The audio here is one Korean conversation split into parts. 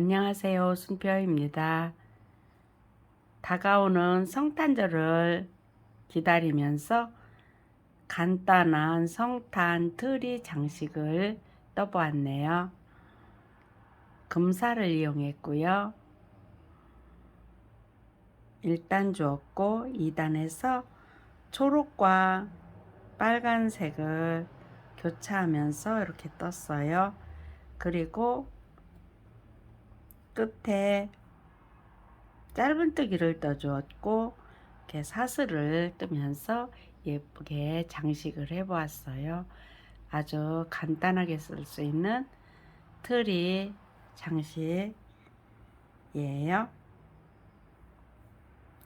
안녕하세요. 순표입니다. 다가오는 성탄절을 기다리면서 간단한 성탄 트리 장식을 떠보았네요. 금사를 이용했고요. 1단 주었고 2단에서 초록과 빨간색을 교차하면서 이렇게 떴어요. 그리고 끝에 짧은뜨기를 떠주었고 이렇게 사슬을 뜨면서 예쁘게 장식을 해 보았어요. 아주 간단하게 쓸 수 있는 트리 장식이에요.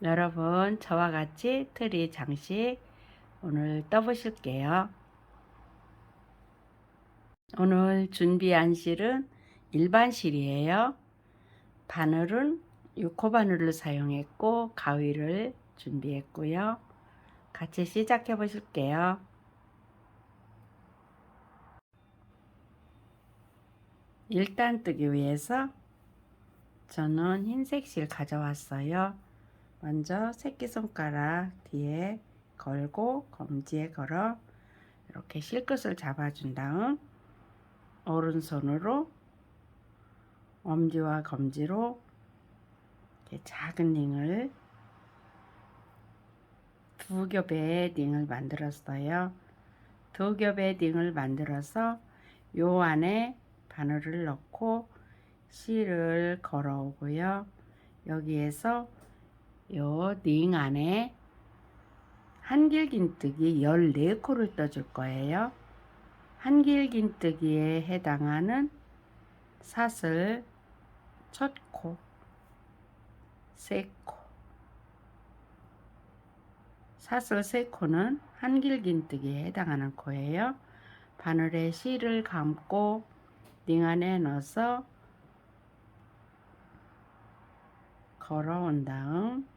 여러분 저와 같이 트리 장식 오늘 떠보실게요. 오늘 준비한 실은 일반 실이에요. 바늘은 6호 바늘을 사용했고 가위를 준비했고요. 같이 시작해 보실게요. 일단 뜨기 위해서 저는 흰색 실 가져왔어요. 먼저 새끼손가락 뒤에 걸고 검지에 걸어 이렇게 실끝을 잡아준 다음 오른손으로 엄지와 검지로 작은 링을 두 겹의 링을 만들었어요. 두 겹의 링을 만들어서 요 안에 바늘을 넣고 실을 걸어오고요. 여기에서 요 링 안에 한길긴뜨기 14코를 떠줄 거예요. 한길긴뜨기에 해당하는 사슬 첫 코, 세 코. 사슬 세 코는 한길긴뜨기에 해당하는 코예요. 바늘에 실을 감고 링 안에 넣어서 걸어온 다음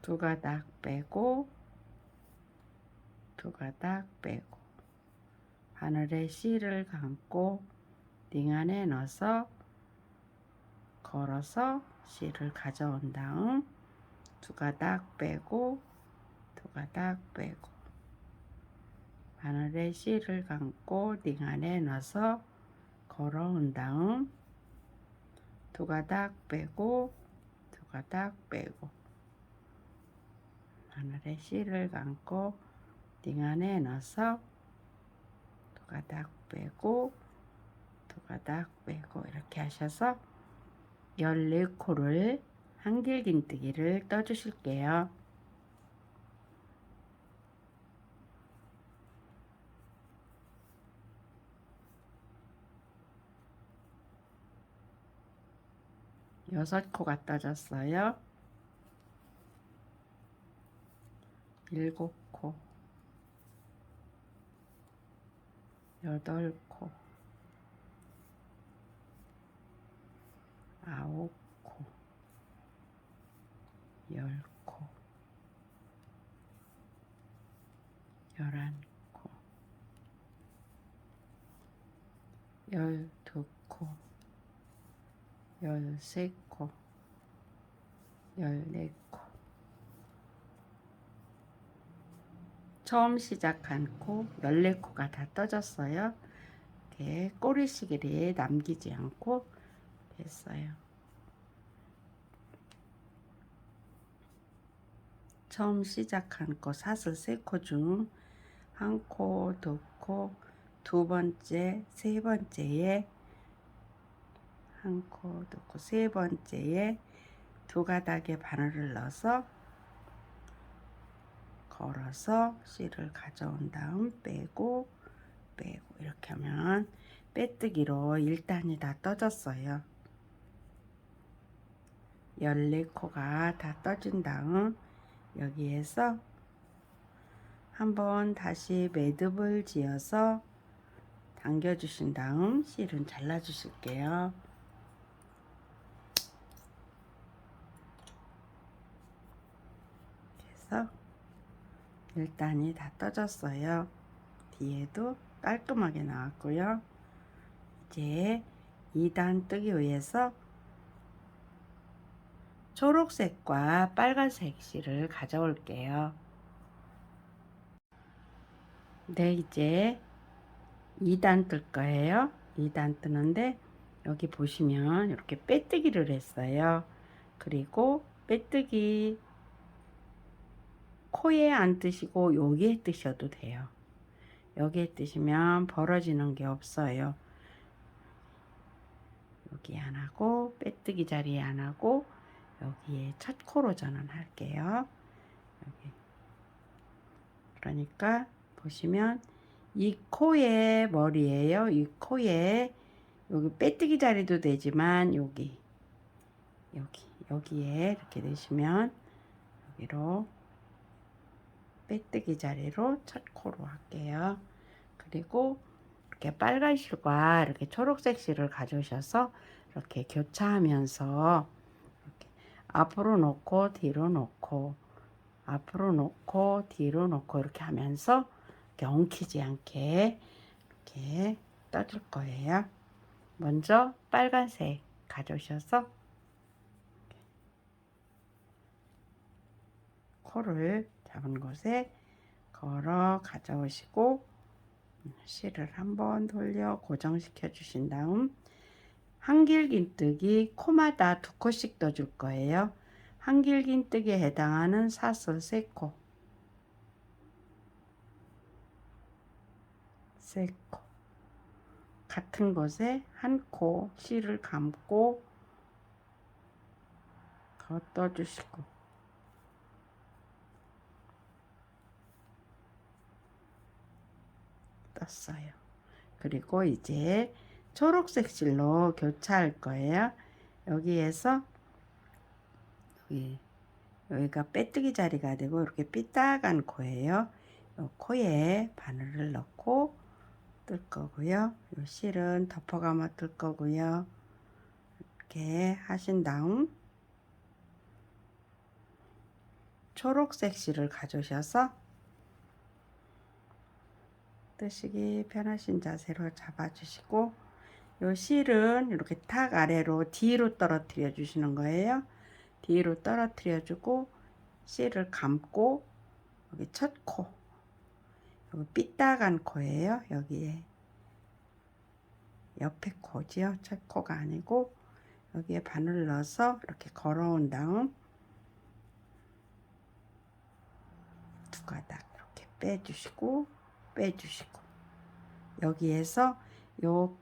두 가닥 빼고 두 가닥 빼고 바늘에 실을 감고 링 안에 넣어서 걸어서 실을 가져온 다음 두 가닥 빼고 두 가닥 빼고 바늘에 실을 감고 링 안에 넣어서 걸어온 다음 두 가닥 빼고 두 가닥 빼고 바늘에 실을 감고 링 안에 넣어서 두 가닥 빼고 두 가닥 빼고 이렇게 하셔서 14코를 한길긴뜨기를 떠주실게요. 여섯 코가 떠졌어요. 일곱 코, 여덟 코, 아홉 코, 열 코, 열한 코, 열두 코, 열세 코, 열네 코. 처음 시작한 코 14코가 다 떠졌어요. 이렇게 꼬리시계를 남기지 않고 됐어요. 처음 시작한 코 사슬 3코 중 한 코, 두 코, 두 번째, 세 번째에 한 코, 두 코, 세 번째에 두 가닥의 바늘을 넣어서 걸어서 실을 가져온 다음 빼고 빼고 이렇게 하면 빼뜨기로 1단이 다 떠졌어요. 14코가 다 떠진 다음 여기에서 한번 다시 매듭을 지어서 당겨 주신 다음 실은 잘라 주실게요. 그래서 1단이 다 떠졌어요. 뒤에도 깔끔하게 나왔고요. 이제 2단 뜨기 위해서 초록색과 빨간색 실을 가져올게요. 네, 이제 2단 뜰 거예요. 2단 뜨는데 여기 보시면 이렇게 빼뜨기를 했어요. 그리고 빼뜨기 코에 안 뜨시고 여기에 뜨셔도 돼요. 여기에 뜨시면 벌어지는 게 없어요. 여기 안 하고 빼뜨기 자리에 안 하고 여기에 첫 코로 전환할게요. 여기. 그러니까 보시면 이 코의 머리예요. 이 코에 여기 빼뜨기 자리도 되지만 여기 여기 여기에 이렇게 넣으시면 여기로 빼뜨기 자리로 첫 코로 할게요. 그리고 이렇게 빨간 실과 이렇게 초록색 실을 가져오셔서 이렇게 교차하면서 앞으로 놓고 뒤로 놓고 앞으로 놓고 뒤로 놓고 이렇게 하면서 이렇게 엉키지 않게 이렇게 떠줄 거예요. 먼저 빨간색 가져오셔서 코를 잡은 곳에 걸어 가져오시고 실을 한번 돌려 고정시켜 주신 다음 한길긴뜨기 코마다 두 코씩 떠줄 거예요. 한길긴뜨기에 해당하는 사슬 3코 3코 같은 곳에 한 코 실을 감고 더 떠주시고 떴어요. 그리고 이제 초록색 실로 교차할 거예요. 여기에서 여기 여기가 빼뜨기 자리가 되고 이렇게 삐딱한 코예요. 요 코에 바늘을 넣고 뜰 거고요. 요 실은 덮어감아 뜰 거고요. 이렇게 하신 다음 초록색 실을 가져오셔서 뜨시기 편하신 자세로 잡아주시고 요 실은 이렇게 탁 아래로 뒤로 떨어뜨려 주시는 거예요. 뒤로 떨어뜨려 주고 실을 감고 여기 첫 코, 여기 삐딱한 코예요. 여기에 옆에 코지요. 첫 코가 아니고 여기에 바늘 넣어서 이렇게 걸어온 다음 두 가닥 이렇게 빼주시고 빼주시고 여기에서 요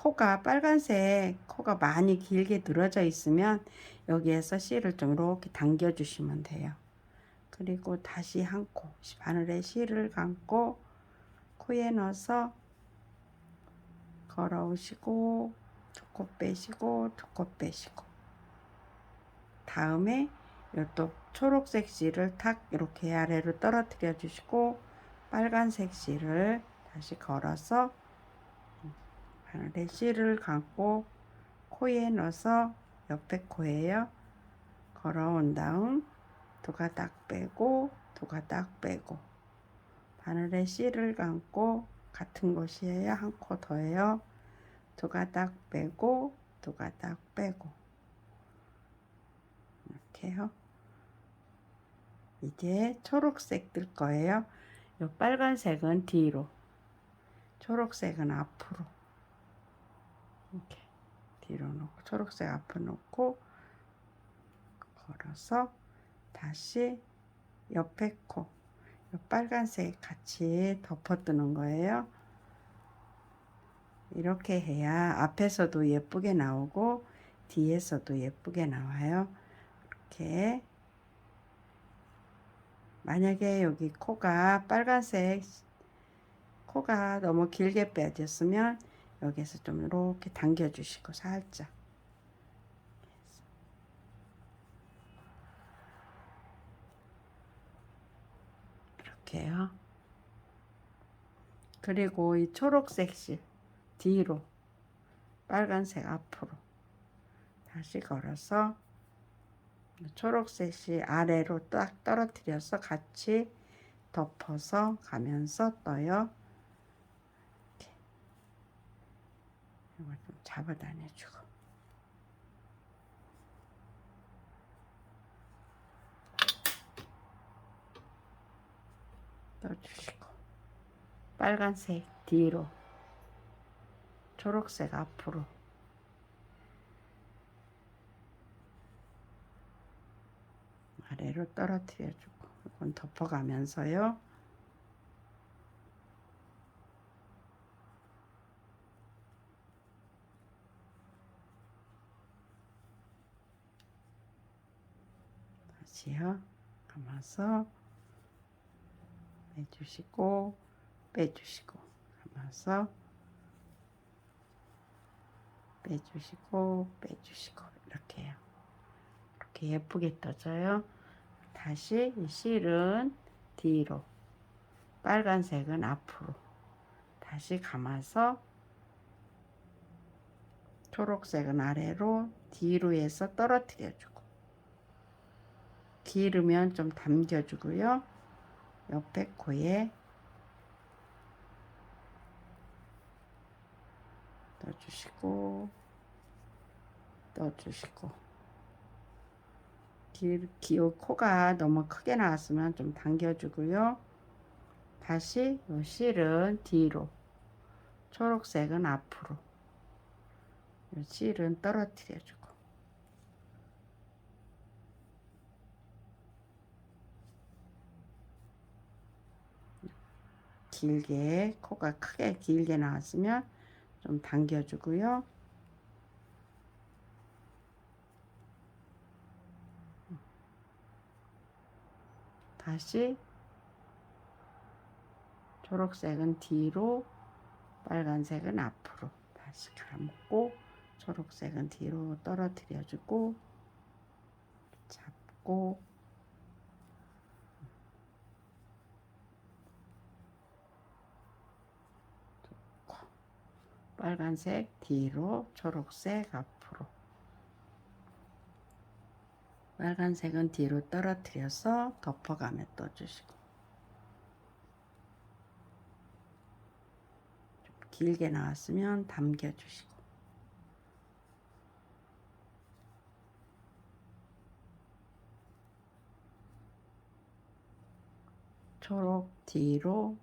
코가 빨간색 코가 많이 길게 늘어져 있으면 여기에서 실을 좀 이렇게 당겨 주시면 돼요. 그리고 다시 한 코, 바늘에 실을 감고 코에 넣어서 걸어오시고 두코 빼시고 두코 빼시고 다음에 또 초록색 실을 탁 이렇게 아래로 떨어뜨려 주시고 빨간색 실을 다시 걸어서 바늘에 실을 감고 코에 넣어서 옆에 코에요. 걸어온 다음 두 가닥 빼고 두 가닥 빼고 바늘에 실을 감고 같은 곳이에요. 한 코 더해요. 두 가닥 빼고 두 가닥 빼고 이렇게요. 이제 초록색 뜰 거예요. 요 빨간색은 뒤로 초록색은 앞으로 뒤로 놓고 초록색 앞으로 놓고 걸어서 다시 옆에 코 빨간색 같이 덮어뜨는 거예요. 이렇게 해야 앞에서도 예쁘게 나오고 뒤에서도 예쁘게 나와요. 이렇게 만약에 여기 코가 빨간색 코가 너무 길게 빼졌으면 여기서 좀 이렇게 당겨 주시고 살짝 이렇게요. 그리고 이 초록색 실 뒤로 빨간색 앞으로 다시 걸어서 초록색 실 아래로 딱 떨어뜨려서 같이 덮어서 가면서 떠요. 이렇게. 이거 잡아다녀주고 떠주시고. 빨간색 뒤로. 초록색 앞으로. 아래로 떨어뜨려주고. 이건 덮어가면서요. 다시요. 감아서 빼주시고 빼주시고 감아서 빼주시고 빼주시고 이렇게요. 이렇게 예쁘게 떠져요. 다시 이 실은 뒤로 빨간색은 앞으로 다시 감아서 초록색은 아래로 뒤로 해서 떨어뜨려주 고 기르면 좀 담겨주고요. 옆에 코에 넣어주시고 넣어주시고 길, 기, 코가 너무 크게 나왔으면 좀 당겨주고요. 다시 요 실은 뒤로 초록색은 앞으로 요 실은 떨어뜨려주고 길게 코가 크게 길게 나왔으면 좀 당겨주고요. 다시 초록색은 뒤로 빨간색은 앞으로 다시 감고 초록색은 뒤로 떨어뜨려주고 잡고 빨간색 뒤로 초록색 앞으로. 빨간색은 뒤로 떨어뜨려서 덮어가며 떠주시고. 좀 길게 나왔으면 담겨주시고. 초록 뒤로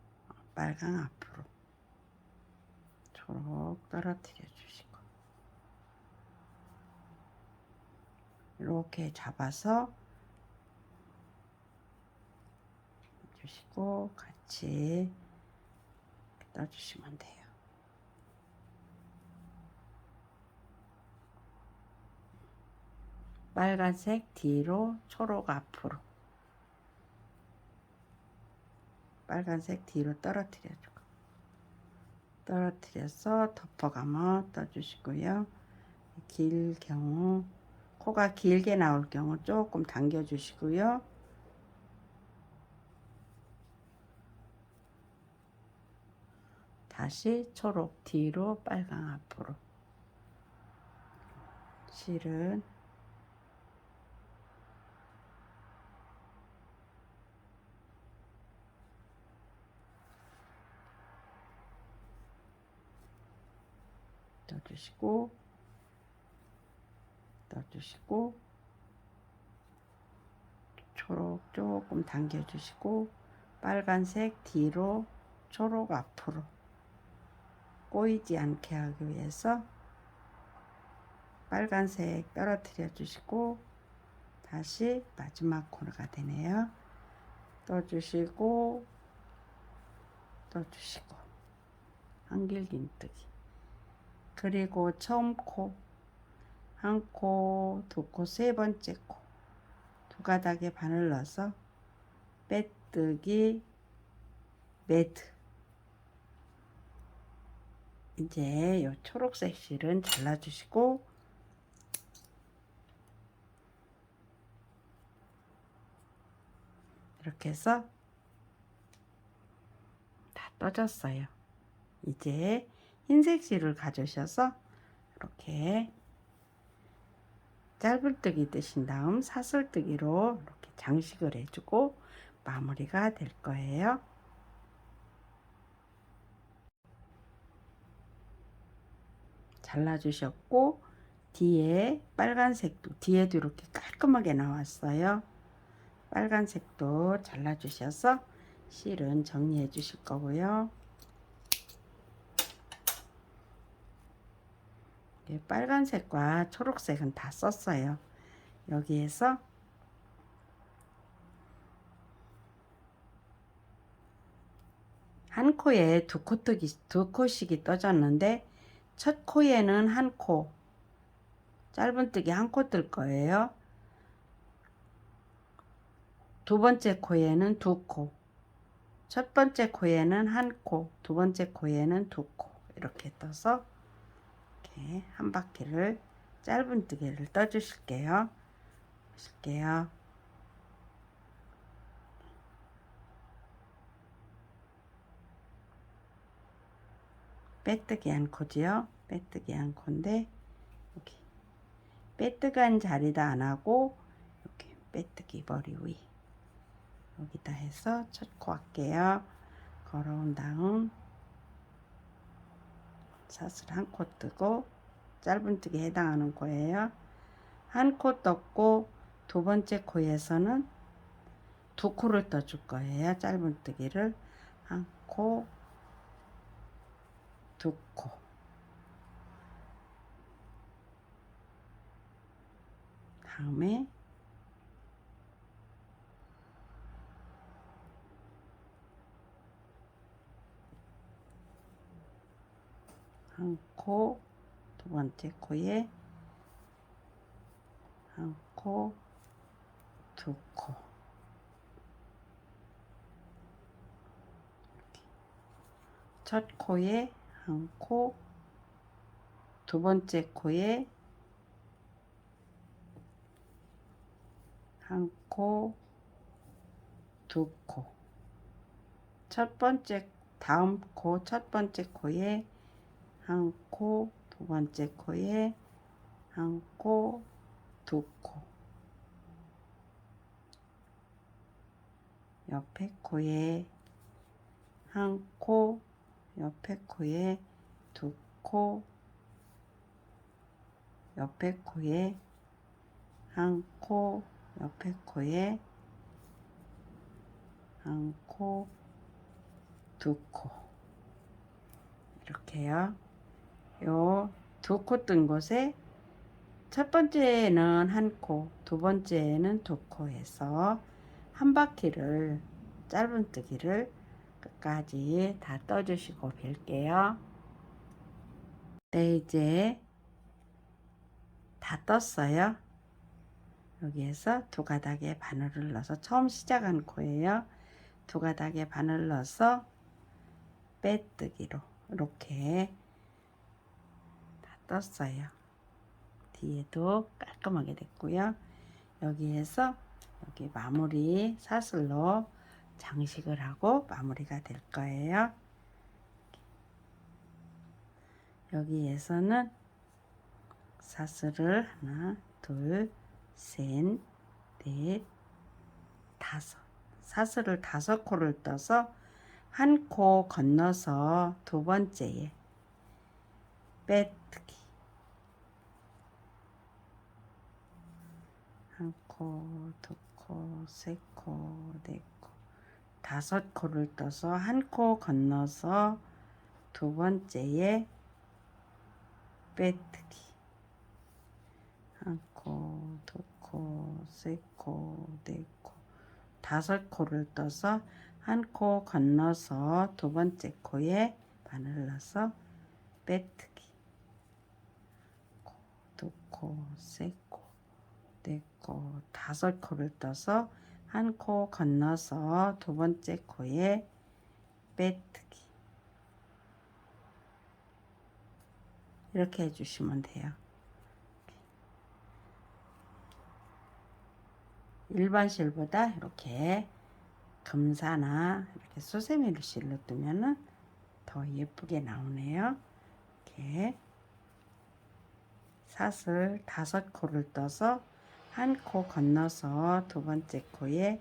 빨강 앞으로 초록 떨어뜨려 주시고 이렇게 잡아서 주시고 같이 떠주시면 돼요. 빨간색 뒤로 초록 앞으로. 빨간색 뒤로 떨어뜨려주고 떨어뜨려서 덮어가며 떠주시고요. 길 경우 코가 길게 나올 경우 조금 당겨 주시고요. 다시 초록 뒤로 빨강 앞으로 실은 떠주시고 떠주시고 초록 조금 당겨주시고 빨간색 뒤로 초록 앞으로 꼬이지 않게 하기 위해서 빨간색 떨어뜨려 주시고 다시 마지막 코너가 되네요. 떠주시고 떠주시고 한길긴뜨기 그리고 처음 코, 한 코, 두 코, 세 번째 코, 두 가닥에 바늘 넣어서 빼뜨기, 매드. 이제 요 초록색 실은 잘라주시고, 이렇게 해서 다 떠졌어요. 이제 흰색 실을 가져오셔서 이렇게 짧을뜨기 뜨신 다음 사슬뜨기로 이렇게 장식을 해주고 마무리가 될 거예요. 잘라주셨고 뒤에 빨간색도 뒤에도 이렇게 깔끔하게 나왔어요. 빨간색도 잘라주셔서 실은 정리해 주실 거고요. 빨간색과 초록색은 다 썼어요. 여기에서 한 코에 두 코뜨기 두 코씩이 떠졌는데 첫 코에는 한 코, 짧은뜨기 한 코 뜰 거예요. 두 번째 코에는 두 코, 첫 번째 코에는 한 코, 두 번째 코에는 두 코 이렇게 떠서 이렇게 한 바퀴를 짧은뜨기를 떠 주실게요. 보실게요. 빼뜨기 한 코지요. 빼뜨기 한 코인데 여기 빼뜨간 자리다 안 하고 이렇게 빼뜨기 머리 위 여기다 해서 첫 코 할게요. 걸어온 다음 사슬 한코 뜨고 짧은뜨기 해당하는 거예요. 한 코 떴고 두 번째 코에서는 두 코를 떠 줄 거예요. 짧은뜨기를 한 코, 두 코. 다음에 한 코, 두 번째 코에 한 코, 두 코. 첫 코에 한 코, 두 번째 코에 한 코, 두 코. 첫 번째 다음 코 첫 번째 코에 한 코, 두 번째 코에 한 코, 두 코. 옆에 코에 한 코, 옆에 코에 두 코, 옆에 코에 한 코, 옆에 코에 한 코, 두 코. 이렇게요. 요 두 코 뜬 곳에 첫 번째는 한 코, 두 번째는 두 코 해서 한 바퀴를 짧은 뜨기를 끝까지 다 떠주시고 빌게요. 네, 이제 다 떴어요. 여기에서 두 가닥에 바늘을 넣어서 처음 시작한 코예요. 두 가닥에 바늘 넣어서 빼뜨기로 이렇게 다 떴어요. 뒤에도 깔끔하게 됐고요. 여기에서 여기 마무리 사슬로 장식을 하고 마무리가 될 거예요. 여기에서는 사슬을 하나, 둘, 셋, 넷, 다섯. 사슬을 다섯 코를 떠서 한 코 건너서 두 번째에 빼뜨기. 한 코, 두 코, 세 코, 네 코, 다섯 코를 떠서 한 코 건너서 두 번째에 빼뜨기. 한 코, 두 코, 세 코, 네 코, 다섯 코를 떠서 한 코 건너서 두 번째 코에 바늘 넣어서 빼뜨기. 코, 두 코, 세 코, 네 코, 다섯 코를 떠서 한 코 건너서 두 번째 코에 빼뜨기. 이렇게 해주시면 돼요. 일반 실보다 이렇게 금사나 이렇게 소세미를 실로 뜨면은 더 예쁘게 나오네요. 이렇게 사슬 다섯 코를 떠서 한 코 건너서 두 번째 코에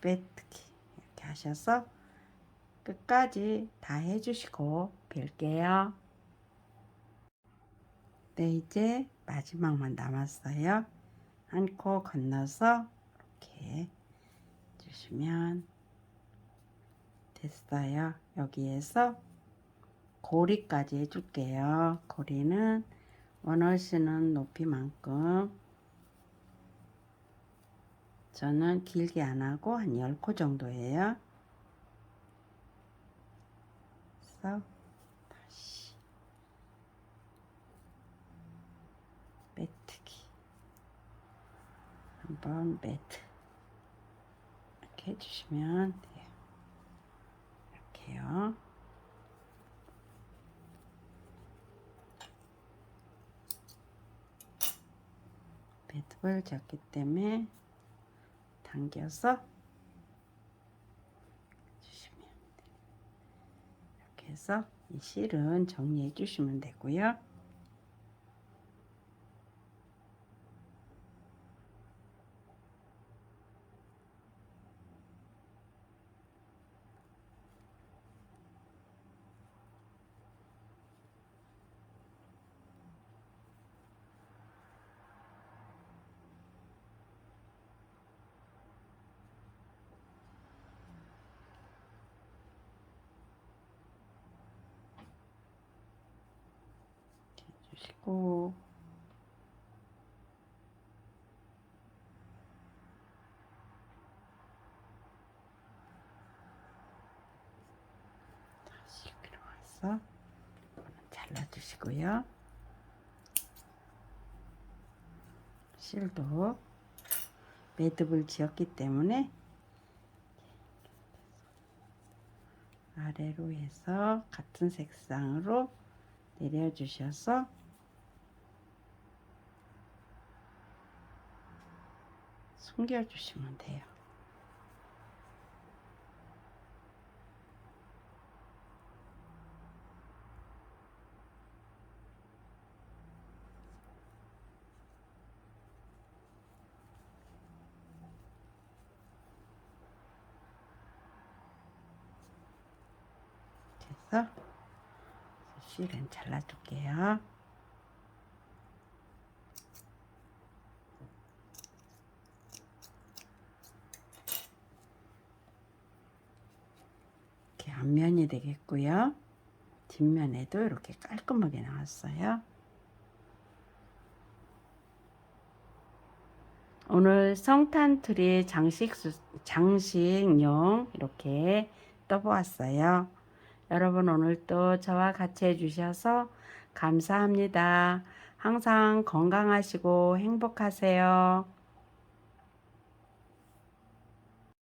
빼뜨기 이렇게 하셔서 끝까지 다 해주시고 빌게요. 네, 이제 마지막만 남았어요. 한 코 건너서 이렇게 주시면 됐어요. 여기에서 고리까지 해줄게요. 고리는 원하시는 높이만큼 저는 길게 안 하고 한 10코 정도예요. 그래서 다시 매트기 한번 매트 이렇게 해주시면 돼요. 이렇게요. 매듭을 졌기 때문에 당겨서 주시면 돼요. 이렇게 해서 이 실은 정리해 주시면 되고요. 주시고 다시 와서 잘라주시고요. 실도 매듭을 지었기 때문에 아래로 해서 같은 색상으로 내려주셔서 숨겨주시면 돼요. 그래서 실은 잘라줄게요. 이렇게 앞면이 되겠고요. 뒷면에도 이렇게 깔끔하게 나왔어요. 오늘 성탄트리 장식 장식용 이렇게 떠보았어요. 여러분 오늘도 저와 같이 해주셔서 감사합니다. 항상 건강하시고 행복하세요.